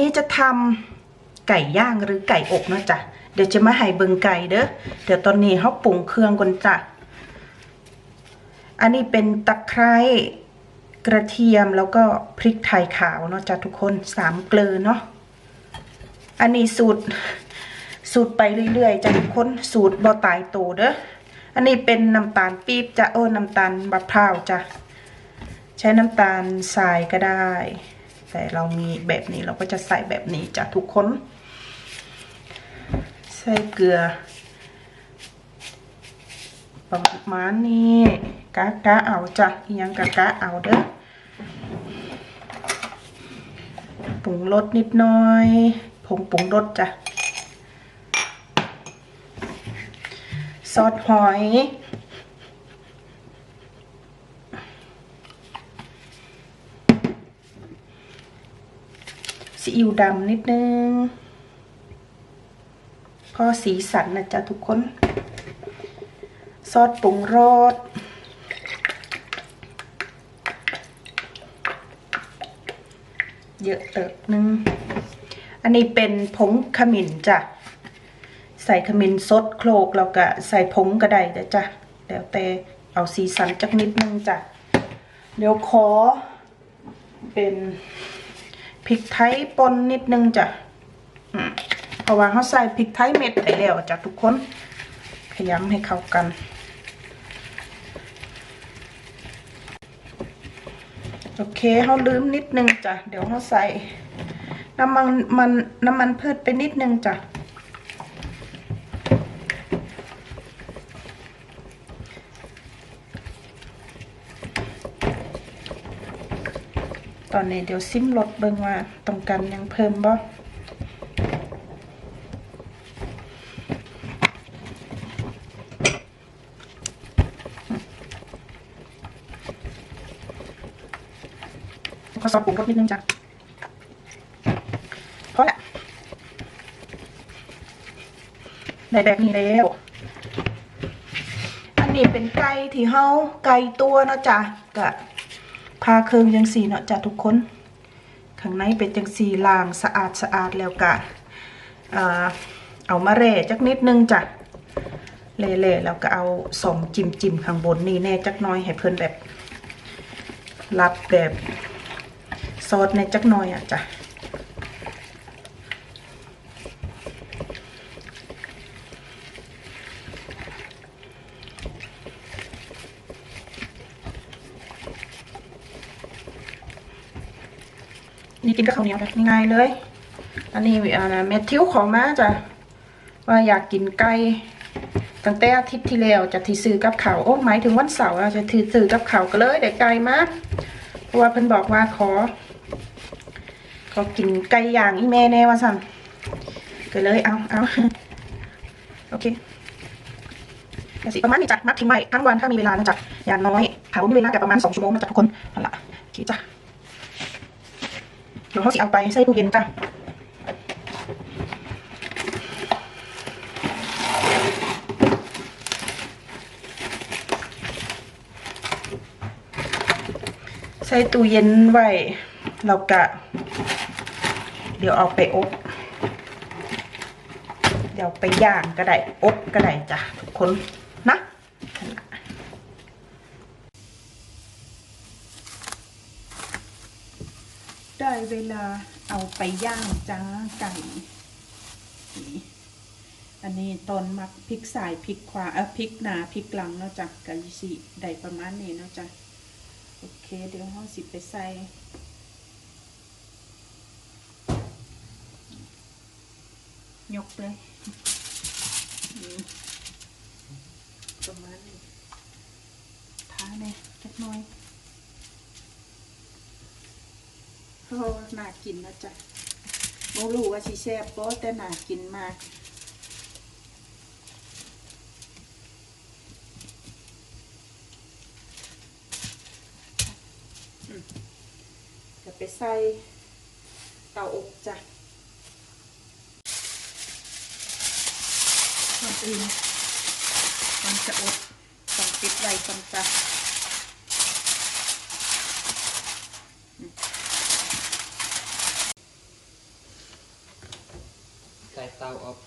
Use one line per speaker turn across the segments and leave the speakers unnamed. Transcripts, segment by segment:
นี้จะทำไก่ย่างหรือไก่อบเนาะจ้ะเดี๋ยวจะมาให้เบิงไก่เด้อ เดี๋ยวตอนนี้เขาปรุงเครื่องก่อนจ้ะ อันนี้เป็นตะไคร้กระเทียมแล้วก็พริกไทยขาวเนาะจ้ะทุกคนสามเกลือเนาะ อันนี้สูตรสูตรไปเรื่อยๆจ้ะทุกคนสูตรบ่ตายโตเด้อ อันนี้เป็นน้ำตาลปี๊บจ้ะโอ้น้ำตาลมะพร้าวจ้ะ ใช้น้ำตาลทรายก็ได้ แต่เรามีแบบนี้เราก็จะใส่แบบนี้จ้ะทุกคน ใส่เกลือ ประมาณนี้กะกะเอาจ้ะยังกะกะเอาเด้อปรุงรสนิดหน่อยผงปรุงรสจ้ะซอสหอย อิ๊วดำนิดนึง พอสีสันนะจ๊ะทุกคน ซอสปรุงรสเยอะเติบนึง อันนี้เป็นผงขมิ้นจ้ะ ใส่ขมิ้นสดโคลกแล้วก็ใส่ผงก็ได้แต่จ้ะ แล้วแต่เอาสีสันจักนิดนึงจ้ะ เดี๋ยวขอเป็น พริกไทยป่นนิดนึงจ้ะเพราะว่าเขาใส่พริกไทยเม็ดไปแล้วจ้ะทุกคนขยำให้เข้ากัน โอเคเขาลืมนิดนึงจ้ะเดี๋ยวเขาใส่น้ำมันมันน้ำมันพืชไปนิดนึงจ้ะ อนนี้เดี๋ยวซิมรถเบิ่งว่าต้องการยังเพิ่มบ่ก็ซอสปรุงรสนิดนึงจ้ะพอละได้แบบนี้แล้ว อันนี้เป็นไก่ที่เฮาไก่ตัวนะจ้ะกะ พาเครื่องจังสีเนาะจ้ะทุกคน ข้างในเป็นจังสีล่างสะอาดสะอาดแล้วกะเอามาเร่จักนิดนึงจ้ะเล่ๆแล้วก็เอาสองจิ้มจิ้มข้างบนนี่แน่จักน้อยให้เพื่อนแบบรับแบบซอสในจักน้อยอะจ้ะ นี่กินกับข้าวเหนียวแบบง่ายเลย อันนี้อ่าเมทิวขอมาจ้ะว่าอยากกินไก่ตั้งแต่อาทิตย์ที่แล้วจะที่ซื้อกับเขาโอ้หมายถึงวันเสาร์จะที่ซื้อกับเขาก็เลยได้ไก่มาเพราะว่าเพิ่นบอกว่าขอขอกินไก่ย่างอีแม่แน่ว่าสั่นก็เลยเอาเอาโอเคก็สิประมาณนี้จ้ะมัดทิ้งไว้ทั้งวันถ้ามีเวลานะจ๊ะอย่างน้อยถามว่ามีเวลาแต่ประมาณสองชั่วโมงนะจ๊ะทุกคนนั่นละโอเคจ้ะ เขาสิเอาไปใส่ตู้เย็นจ้ะใส่ตู้เย็นไว้เรากะ เดี๋ยวเอาไปอบ เดี๋ยวไปย่างก็ได้อบก็ได้จ้ะทุกคนนล่ะ ได้ เวลาเอาไปย่างจ้าไก่อันนี้ตอนมักพริกสายพริกขวาเออพริกหนาพริกหลังเนาะจ้ะกะยิสิได้ประมาณนี้เนาะจ้ะโอเคเดี๋ยวห้องสิไปใส่ยกเลยประมาณนี้ท้าเนี่ยจักน่อย โอ้น่ากินนะจ๊ะโมรู้ว่าชิแซ่บก็แต่น่ากินมากจะไปใส่เตาอบจ้ะก่อนอื่นก่อนจะอบต้องปิดไว้ก่อนจ้ะ
เตาอบ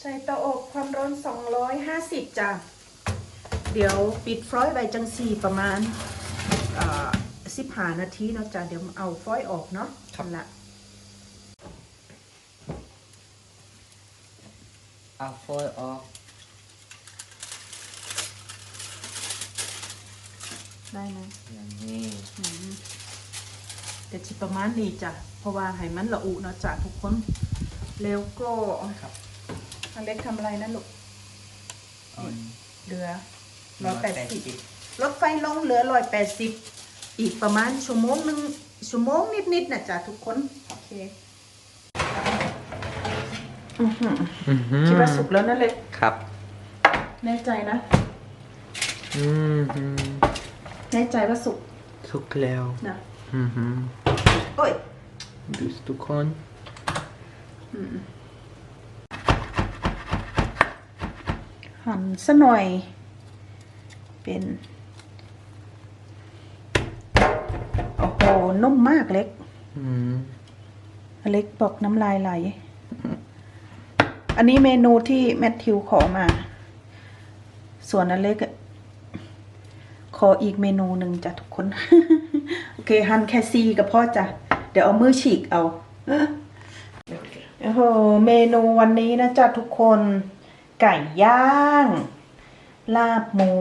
ใส่เตา อบความร้อน250จ้ะ เดี๋ยวปิดฟรอยไว้จังสี่ประมาณสิบหานาทีเนาะจ้ะ เดี๋ยวเอาฟรอยออกเนาะทำละ
เอาฟอยล์ออก
ได้ไหม
อย่างนี้
อืมเดี๋ยวจิประมาณนี้จ้ะ เพราะว่าให้มันละอุเนาะจ้ะทุกคน แล้วก็
ครับ
อันเล็กทำอะไรนะลูก
เอา
เหลือร้อยแปดสิบรถไฟลงเหลือร้อยแปดสิบอีกประมาณชั่วโมงหนึ่งชั่วโมงนิดๆนะจ้ะทุกคน โอเคอื้อหือคิดว่าสุกแล้วนั่นเลย
ครับ
แน่ใจนะ
อืมฮึ
แน่ใจว่าสุก
สุกแล้ว
นะ
อืมฮึ
โอ้ย
ดูสิทุกคน
หั่นซะหน่อย เป็นโอ้โหนุ่มมากเล็ก
อืม
อเล็กบอกน้ำลายไหล อันนี้เมนูที่แมทธิวขอมา ส่วนอเล็กอะขออีกเมนูหนึ่งจ้ะทุกคน โอเคหั่นแค่ซีกับพ่อจ้ะ เดี๋ยวเอามือฉีกเอาโอ้โห เมนูวันนี้นะจ๊ะทุกคน ไก่ย่าง ลาบหมู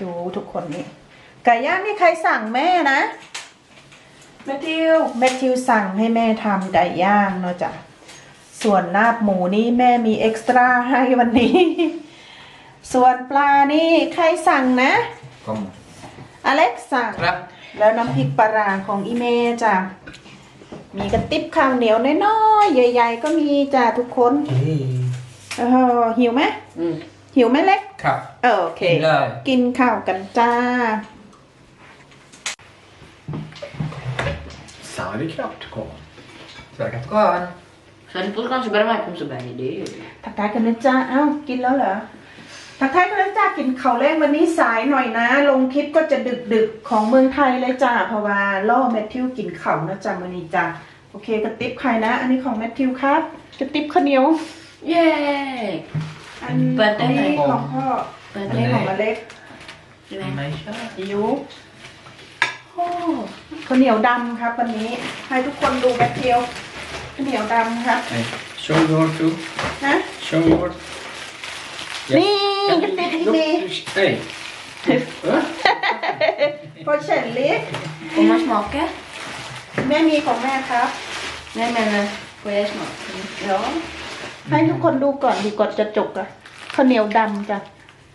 ดูทุกคนนี่ไก่ย่างนี่ใครสั่งแม่นะแมทธิวแมทธิวสั่งให้แม่ทำไก่ย่างเนาะจ๊ะส่วนลาบหมูนี่แม่มีเอ็กซ์ตร้าให้วันนี้ ส่วนปลานี่ใครสั่งนะ
ก็ม
อเล็กสั่ง
ครับ
แล้วน้ำพริกปลาร้าของอีเมจ้ะมีกระติบข้าวเหนียวน้อยๆใหญ่ ๆ ก็มีจ้ะทุกคน
เฮ้ย
เออหิวไหม
อืม
หิวไหมเล็ก
ครับ
เออโอเค
กินเลย
กินข้าวกันจ้า
Sauerkraut kom.
สวัสดีครับก่อน
Ga die podcast er bij mij komt erbij. Nee.
ทักทายกันนะจ้าเอ้ากินแล้วเหรอทักทายกันนะจ้ากินข้าวแรงวันนี้สายหน่อยนะ ลงคลิปก็จะดึกๆของเมืองไทยเลยจ้าเพราะว่าล่อแมทธิวกินข้าวนะจ้าวันนี้จ้าโอเคกระติบใครนะ อันนี้ของแมทธิวครับกระติบข้าวเหนียว
Yay!
อันนี้ของพ่ออันนี้ของอเล็ก
ไม่ใช่
อิวโอ้ข้าวเหนียวดำครับวันนี้ ให้ทุกคนดูแมทธิวข้าวเหนียวดำครับ
Hey, show your too.
นะ
Show your.
นี่กระติบอี
Look,
เม
hey. Huh?
พอเฉนลิฟ
Kom maar smaken.
แม่มีของแม่ครับ
Nee, maar uh, voor jij smaken.
เดี๋ยว ให้ทุกคนดูก่อนดีก่อนจะจบอะข้าวเหนียวดำจ้ะ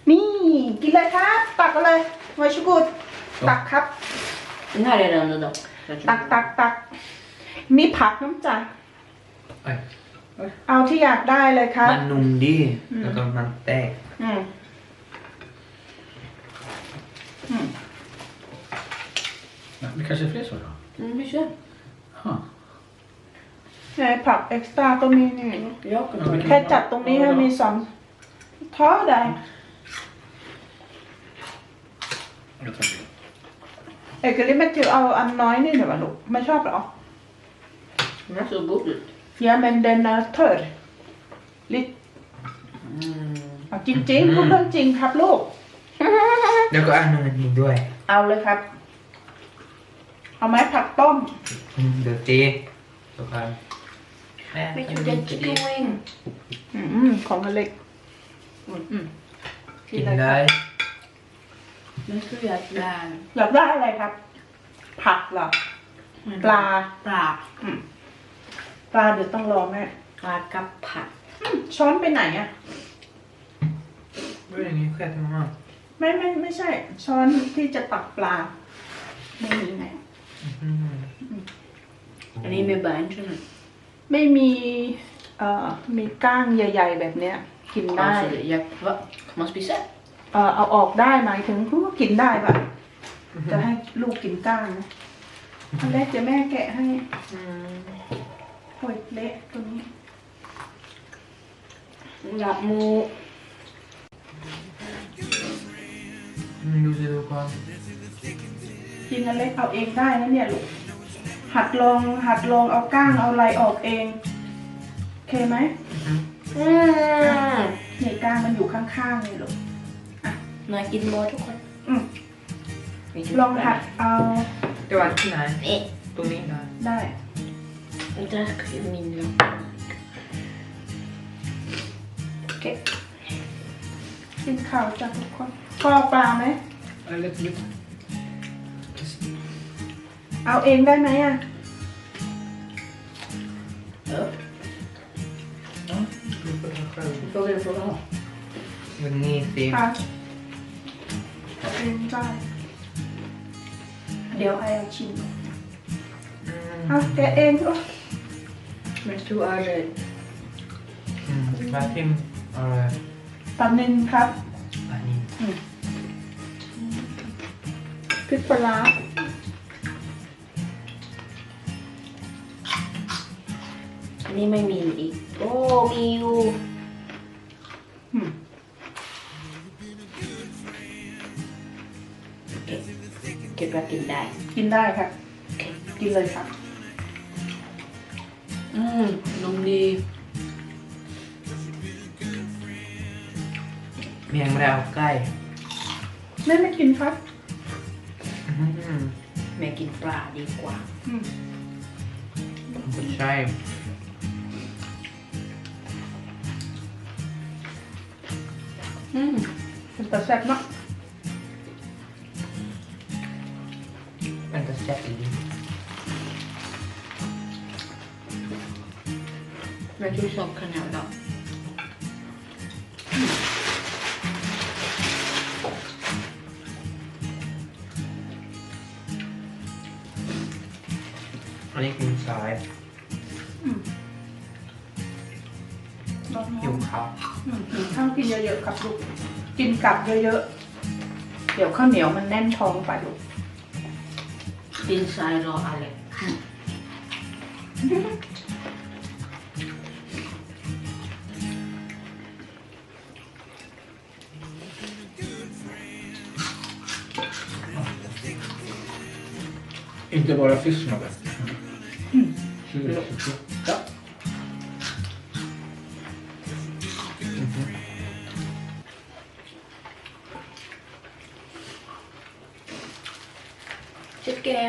นี่กินเลยครับ ตักเอาเลยไวชุกุดตักครับ
Den här är den då.
ตักตักตักมีผักน้ำจ้ะ
Oj.
เอาที่อยากได้เลยครับ
มันนุ่มดีแล้วก็มันแตก
อืมอืม
Ja, det kanske är fler så då?
Mm, vi kör.
Huh.
ในผักเอ็กซ์ตร้าก็มีนี่
Jag kan ta den.
แค่จัดตรงนี้ให้มีสองท้อได้
Jag tar det.
เอกลิไม่ถือเอาอันน้อยนี่เดี๋ยวมาลูกไม่ชอบเหรอ
Den är så god ut.
ยาเมนเดนเทอร์ลิต
Mm.
เอาจริงๆพูดเรื่องจริงครับลูก
แล้วก็อันนึงนี้ด้วย
เอาเลยครับ เอาไหมผักต้ม
อืมเดี๋ยวจีสุภาพแม่
Vet
ทำ
du
ดี
vad
จะ
det
ดี
är going?
อืมของอเล็กอืม
กินได้
Nu ska vi göra ett lär.
อยากได้อะไรครับ ผักเหรอ ปลา
Bra.
ปลาเดี๋ยวต้องรอแม่
Raka pack.
อืมช้อนไปไหนอะ
ไม่อย่างนี้แค่ทำมา
ไม่ไม่ไม่ใช่ ช้อนที่จะตักปลา ไม่มีไหน
อืม
En det är med bärn.
ไม่ มีเอ่อมีก้างใหญ่ ๆ แบบเนี้ยกินได้
Alltså, jag, va? Kan man spisa?
เอ่อเอาออกได้หมายถึงว่ากินได้ปะจะให้ลูกกินก้างนะอันแรกจะแม่แกะให้
อืม
โอ้ยเละตัวนี้
Lapp mu.
อืมดูสิทุกคน
กินอันเล็กเอาเองได้นะเนี่ยลูก หัดลองหัดลองเอาก้างเอาอะไรออกเองเคไหม
Mm.
เนี่ยกล้างมันอยู่ข้างๆเลยลูก
น่ากินหมดทุกคน
อืม
มีทุก
ลองหัดเอา
จะวางที่ไหน
เอ๊ะ
ตรงนี้ได้
ได้
där är min lugn. Okej.
กินข้าวจากทุกคนพอปลาไหม
A little bit.
เอาเองได้ไหมอะ
Ja.
ดูไปทางใคร
Frågar du frågan om?
วันนี้สิ
ค่ะเอาเองได้เดี๋ยวไอเอาชิม
อืม
เอาแกะเองโอ้
Men så är det
อืมมาทิมอะไร
ปลาเนินครับ
อันนี้
พริกปลาร้า
นนี้ไม่มีอีก โอ้ มีอยู่
อืม
โอเคคิดว่ากินได้
กินได้ค่ะ
โอเค
กินเลยค่ะ
อืมนมดี
เมียงไม่ได้เอาใกล้
แม่ไม่กินครับ
อืม
แม่กินปลาดีกว่า
อืม
ไม่ใช่
อืม
เป็นตาแซ่บเนาะ
มันจะแซ่บอีก
แม่ช่วยชอบขนาดนั้น
อันนี้กินสาย
ลอง
หิวข้าว
อืมกิ นข้าวกินเยอะๆครับลูกกินกลับเยอะๆ เดี๋ยวข้าวเหนียวมันแน่นท้องไปลูก
ดินทรายรออะไรอืม
Mm. Inte bara fisk som är bäst.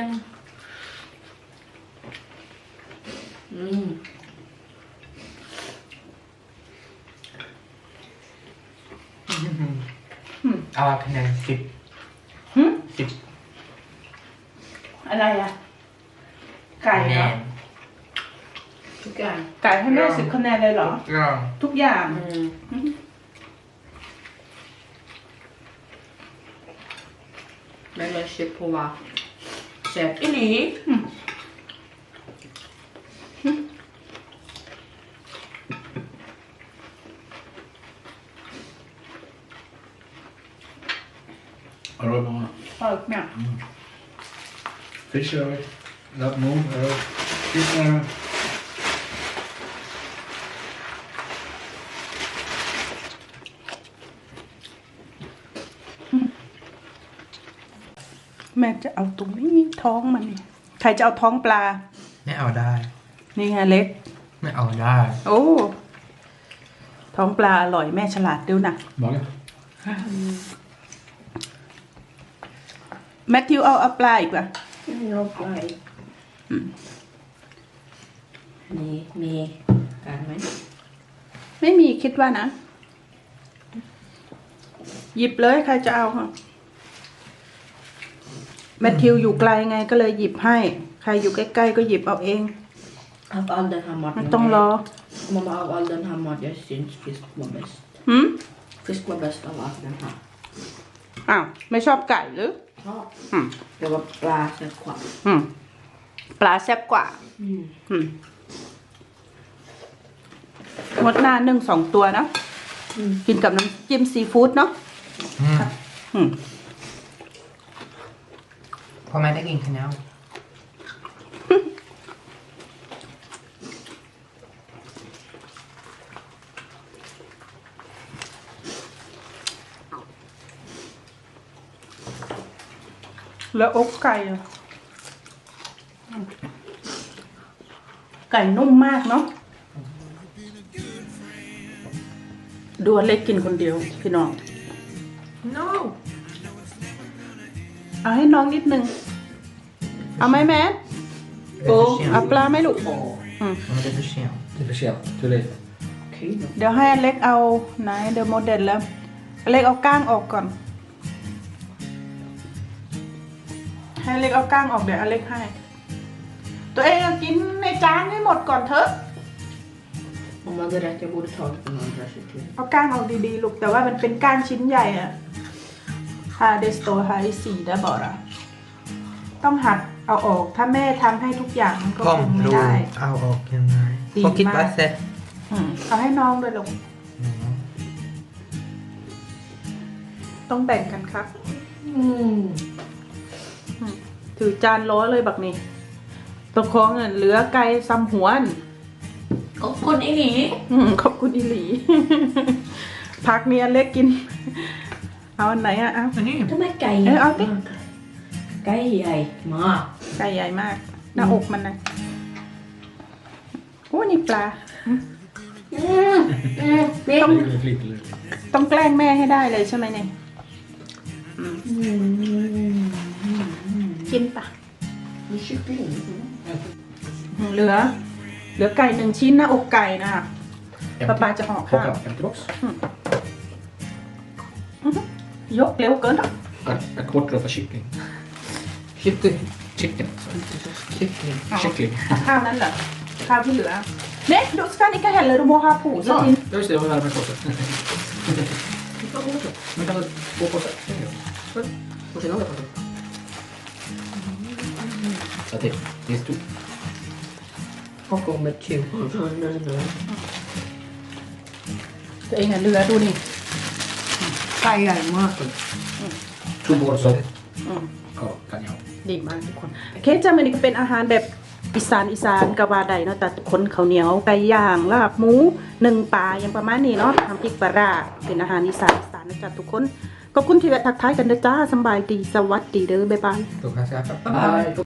งอืม
อืม
เอาคะแนนสิบ
หึ
สิบ
อะไรอะ ไก่
คะแน
เหรอ
น
ทุกอย่าง
ไก่ให้แม่สิบคะแนนเลยเหรอ
ก็
ทุกอย่าง
อืม
อืม
แม่เลยเช็ดเพราะว่า แซ่บอีหลี
Aroma.
เออเนี่ย
Fish är det. Love move. är det. Fisk är det.
แม่จะเอาตรงนี้ท้องมันนี่ใครจะเอาท้องปลา
ไม่เอาได้
นี่ไงเล็ก
ไม่เอาได้
โอ้ ท้องปลาอร่อยแม่ฉลาดดูนะ
Mage.
แมทธิวเอาเอาปลาอีกป่ะ
ยกไปนี่มีการไหม
ไม่มีคิดว่านะ หยิบเลยใครจะเอาค่ะ แมทธิวอยู่ไกลไงก็เลยหยิบให้ ใครอยู่ใกล้ๆก็หยิบเอาเอง
Av all den här
ไม่
maten
ต้องรอ
Mamma, av all den här maten jag syns fisk var bäst
หืม
Fisk var bäst av allt den här
อ้าว ไม่ชอบไก่หรือ
Ja
อืม
Det var bra sen kvar
อืม ปลาแซ่บกว่า
mm.
อืมงดหน้าหนึ่งสองตัวนะ
อืม
กินกับน้ำจิ้มซีฟู้ดเนาะ
อืม
อืม
พอแม่ได้กินคะแนน
แล้วอกไก่อะไก่นุ่มมากเนาะดูอเล็กกินคนเดียวพี่น้อง
No.
เอาให้น้องนิดนึง เอาไหมแม่โอ้เอาปลาไหมลูกอืม
Ja, det är för sent.
Det är för sent. Too late.
Okej då.
เดี๋ยวให้อเล็กเอาไหนเดี๋ยวโมเดลแล้วอเล็กเอาก้างออกก่อน ให้อเล็กเอาก้างออกเดี๋ยวอเล็กให้ ตัวเองเอากินในจานให้หมดก่อนเถอะ
Om hade rätt, jag borde tagit den andra kycklingen.
เอาก้างออกดีๆลูกแต่ว่ามันเป็นก้างชิ้นใหญ่อะฮาเดสโตไฮสีได้บอกอะต้องหัด เอาออก ถ้าแม่ทำให้ทุกอย่างมันก็คงไม่ได้
Au och en nej.
Din
Pocket
man.
Basse.
อืมเอาให้น้องด้วยลูกต้องแบ่งกันครับ
Mm.
อืมถือจานล้อเลยบักนี่ประคองเงินเหลือไก่ซ้ำหัวน
Och kon är ni?
อืมขอบคุณอีหลีพักเนี้ยเล็กกิน เอาอันไหนอะเอา
Men det är
De är
Eh,
gejer.
alltid.
Gejer. Ma.
ไก่ใหญ่มาก หน้าอกมันนะโอ้นี่ปลา
Mm. Mm. Det är...
Lite, lite, lite.
ต้องแกล้งแม่ให้ได้เลยใช่ไหมเนี่ย
Mm.
กินปะ
Det är kyckling.
เหลือ เหลือไก่หนึ่งชิ้นหน้าอกไก่นะป้าปาจะห่อข้าว
Håkan, empty box.
ยกเร็วเกินอะ
En, en kort röta kyckling.
Kyckling.
Chicken.
Kyckling.
Kyckling.
ข้าวนั้นเหรอข้าวที่เหลือเน็กดูสกันอีกแห่เลยดูโมฮาผูส
Ja,
ติน
ja, just det. Det var värmepåse. Man kan ha två påsar.
Och sen har jag fått
Så det, det är stort.
Och om ett tjugo.
ตัวเองอะเหลือดูนี่
Gejer ma.
Två påsar.
อืม
Ja, kan jag ha.
ดีมากทุกคนเคจ้ามันนี่ก็เป็นอาหารแบบอีสานอีสานกะว่าใดเนาะแต่คนเขาเหนียวไก่ย่างลาบหมูหนึ่งปลาอย่างประมาณนี้เนาะทำพริกปลาราเป็นอาหารอีสานอีสานนะจ๊ะทุกคนขอบคุณที่แวะทักทายกันนะจ้าสบายดีสวัสดีเด้อบ๊ายบาย
Då kan jag säga
Bye.